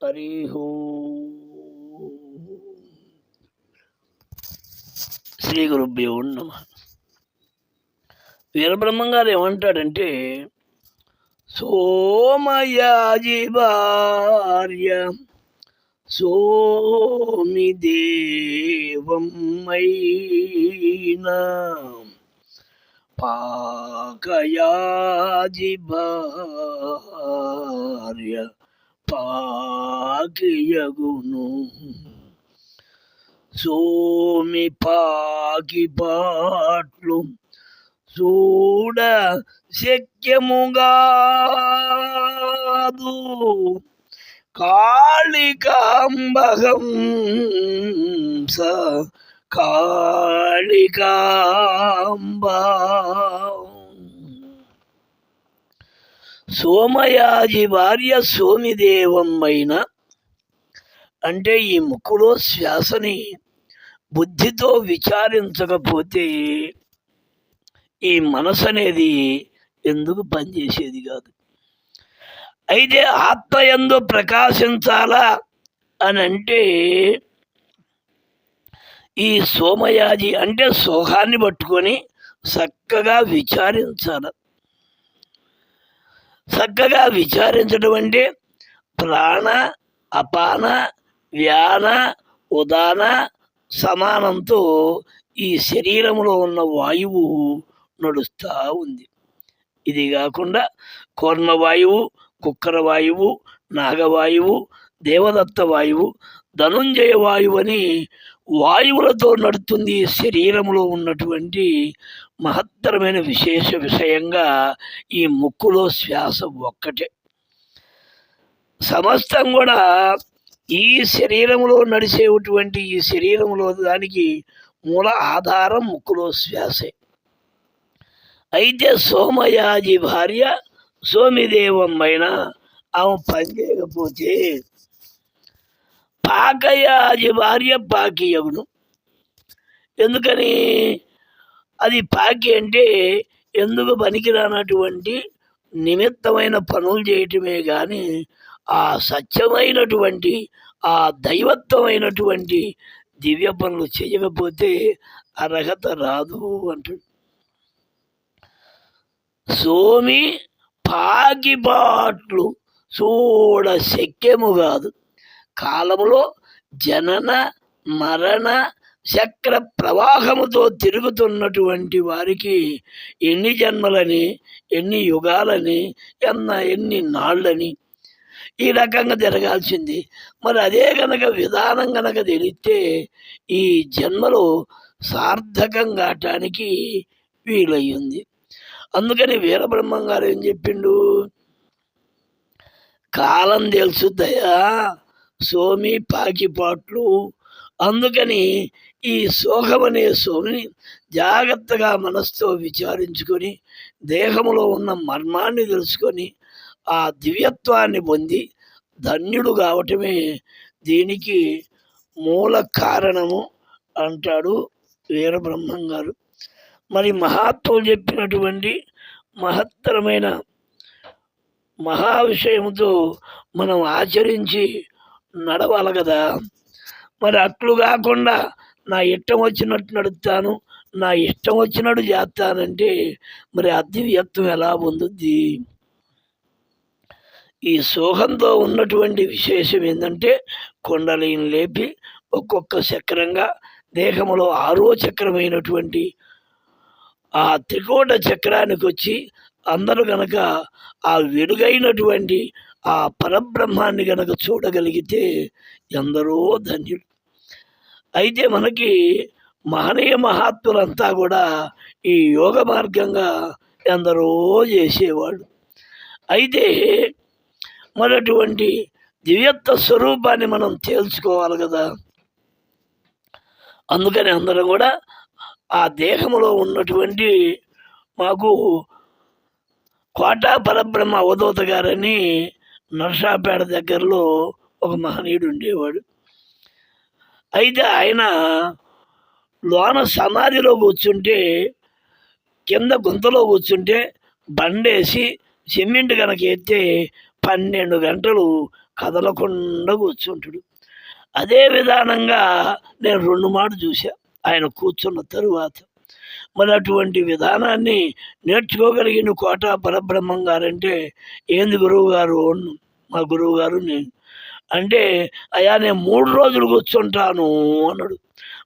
హరి శ్రీ గురుభ్యో నమ. వీరబ్రహ్మం గారు ఏమంటాడంటే సోమయాజి భార్య సోమి దేవమ్మైనా పాకయాజి భార్య పాకియగును సోమి పాకి పాట్లు చూడ శక్యముగాదు. కాళికాంబగం స కాళికాంబా సోమయాజి భార్య సోమిదేవమ్మైన అంటే ఈ ముక్కులో శ్వాసని బుద్ధితో విచారించకపోతే ఈ మనసు అనేది ఎందుకు పనిచేసేది కాదు. అయితే ఆత్మ ఎందు ప్రకాశించాలా అని అంటే ఈ సోమయాజి అంటే సోహాన్ని పట్టుకొని చక్కగా విచారించాలి. చక్కగా విచారించడం అంటే ప్రాణ అపాన వ్యాన ఉదాన సమానంతో ఈ శరీరంలో ఉన్న వాయువు నడుస్తూ ఉంది. ఇది కాకుండా కూర్మ వాయువు కుక్కర వాయువు నాగవాయువు దేవదత్త వాయువు ధనుంజయ వాయువు అని వాయువులతో నడుతుంది శరీరంలో ఉన్నటువంటి మహత్తరమైన విశేష విషయంగా ఈ ముక్కులో శ్వాస ఒక్కటే. సమస్తం కూడా ఈ శరీరంలో నడిచేటువంటి ఈ శరీరంలో దానికి మూల ఆధారం ముక్కులో శ్వాసే. అయితే సోమయాజి భార్య సోమిదేవమ్మైన ఆమె పనిచేయకపోతే పాకయాజి భార్య పాకియగును ఎందుకని? అది పాకి అంటే ఎందుకు పనికిరానటువంటి నిమిత్తమైన పనులు చేయటమే కానీ ఆ సత్యమైనటువంటి ఆ దైవత్వమైనటువంటి దివ్య పనులు చేయకపోతే అర్హత రాదు అంటాడు. సోమి పాకిపాట్లు చూడ శక్యము కాదు. కాలములో జనన మరణ చక్ర ప్రవాహముతో తిరుగుతున్నటువంటి వారికి ఎన్ని జన్మలని ఎన్ని యుగాలని ఎన్న ఎన్ని నాళ్ళని ఈ రకంగా జరగాల్సింది. మరి అదే గనక విధానం గనక తెలిస్తే ఈ జన్మలో సార్థకం కావటానికి వీలయ్యింది. అందుకని వీరబ్రహ్మం గారు ఏం చెప్పిండు? కాలం తెలుసుద్దయా? సోమి పాకిపాట్లు. అందుకని ఈ సోహం అనే సోమిని జాగ్రత్తగా మనసుతో విచారించుకొని దేహంలో ఉన్న మర్మాన్ని తెలుసుకొని ఆ దివ్యత్వాన్ని పొంది ధన్యుడు కావటమే దీనికి మూల కారణము అంటాడు వీరబ్రహ్మం గారు. మరి మహాత్ములు చెప్పినటువంటి మహత్తరమైన మహా విషయముతో మనం ఆచరించి నడవాలి కదా. మరి అట్లు కాకుండా నా ఇష్టం వచ్చినట్టు నడుస్తాను నా ఇష్టం వచ్చినట్టు చేస్తానంటే మరి ఆ ఎలా పొందుద్ది? ఈ సోహంతో ఉన్నటువంటి విశేషం ఏంటంటే కొండలిని లేపి ఒక్కొక్క చక్రంగా దేహంలో ఆరో చక్రమైనటువంటి ఆ త్రికోట చక్రానికి వచ్చి అందరూ కనుక ఆ వెలుగైనటువంటి ఆ పరబ్రహ్మాన్ని గనక చూడగలిగితే ఎందరో ధన్యుడు అయితే మనకి మహనీయ మహాత్ములంతా కూడా ఈ యోగ మార్గంగా ఎందరో చేసేవాడు అయితే మరటువంటి దివ్యత్వ స్వరూపాన్ని మనం తేల్చుకోవాలి కదా. అందుకని అందరం కూడా ఆ దేహంలో ఉన్నటువంటి మాకు కోటా పరబ్రహ్మ అవధూత గారని నర్సాపేట దగ్గరలో ఒక మహనీయుడు ఉండేవాడు. అయితే ఆయన లోన సమాధిలో కూర్చుంటే కింద గుంతలో కూర్చుంటే బండేసి సిమెంట్ కనుక ఎత్తే పన్నెండు గంటలు కదలకుండా కూర్చుంటాడు. అదే విధానంగా నేను రెండు మాటలు చూసా ఆయన కూర్చున్న తరువాత మరి అటువంటి విధానాన్ని నేర్చుకోగలిగిన కోట పరబ్రహ్మం గారంటే ఏంది గురువు గారు మా గురువు గారు నేను. అంటే అయా నేను మూడు రోజులు కూర్చుంటాను అన్నాడు.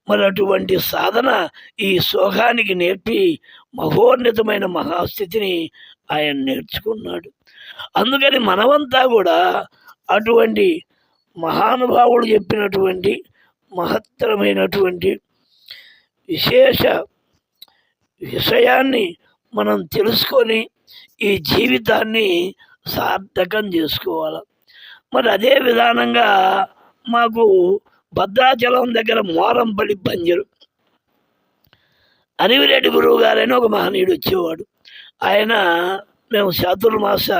మరి అటువంటి సాధన ఈ శోకానికి నేర్పి మహోన్నతమైన మహాస్థితిని ఆయన నేర్చుకున్నాడు. అందుకని మనమంతా కూడా అటువంటి మహానుభావుడు చెప్పినటువంటి మహత్తరమైనటువంటి విశేష విషయాన్ని మనం తెలుసుకొని ఈ జీవితాన్ని సార్థకం చేసుకోవాలి. మరి అదే విధానంగా మాకు భద్రాచలం దగ్గర మోరంపల్లి బంజరు. అనివిరెడ్డి గురువు గారని ఒక మహనీయుడు వచ్చేవాడు. ఆయన మేము చాతుర్మాస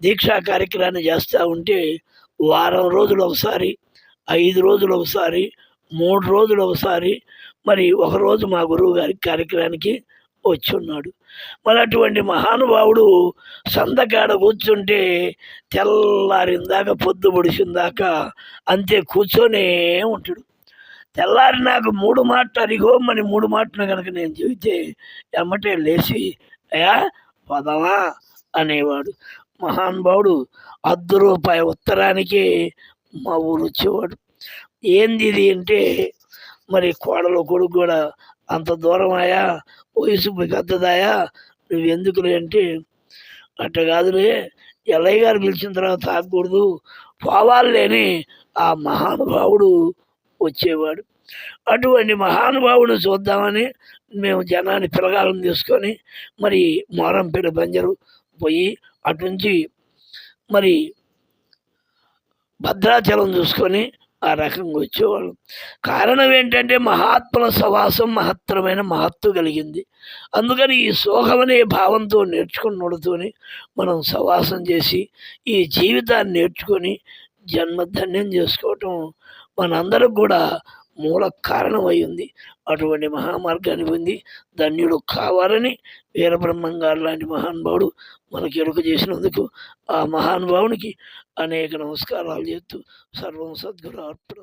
దీక్షా కార్యక్రమాన్ని చేస్తూ ఉంటే వారం రోజులు ఒకసారి ఐదు రోజులు ఒకసారి మూడు రోజులు ఒకసారి మరి ఒకరోజు మా గురువు గారి కార్యక్రమానికి వచ్చి ఉన్నాడు మరి అటువంటి మహానుభావుడు సందకాడ కూర్చుంటే తెల్లారిందాక పొద్దు పొడిచిందాక అంతే కూర్చొనే ఉంటాడు. తెల్లారి నాకు మూడు మాటలు అరిగోమని మూడు మాటలు కనుక నేను చెబితే ఎమ్మటే లేచి అయ్యా పదమా అనేవాడు. మహానుభావుడు అర్ధ రూపాయి ఉత్తరానికి మా ఊరు వచ్చేవాడు. ఏంది ఇది అంటే మరి కోడలు కొడుకు కూడా అంత దూరం అయ్యా? వయసు పెద్దదాయా నువ్వు ఎందుకులే అంటే అట్ట కాదులే ఎల్లయ్య గారు పిలిచిన తర్వాత తాగకూడదు పోవాలని ఆ మహానుభావుడు వచ్చేవాడు. అటువంటి మహానుభావుడు చూద్దామని మేము జనాన్ని పిలగాలను తీసుకొని మరి మోరంపేట బంజరు పోయి అటు నుంచి మరి భద్రాచలం చూసుకొని ఆ రకంగా వచ్చేవాళ్ళం. కారణం ఏంటంటే మహాత్ముల సవాసం మహత్తరమైన మహత్తు కలిగింది. అందుకని ఈ సోహం అనే భావంతో నేర్చుకున్నతోని మనం సవాసం చేసి ఈ జీవితాన్ని నేర్చుకొని జన్మధన్యం చేసుకోవటం మనందరికి కూడా మూల కారణం ఉంది అటువంటి మహామార్గాన్ని పొంది ధన్యుడు కావాలని వీరబ్రహ్మంగారు లాంటి మహానుభావుడు మనకి ఎరుక చేసినందుకు ఆ మహానుభావునికి అనేక నమస్కారాలు చేస్తూ సర్వం సద్గురు అర్పణ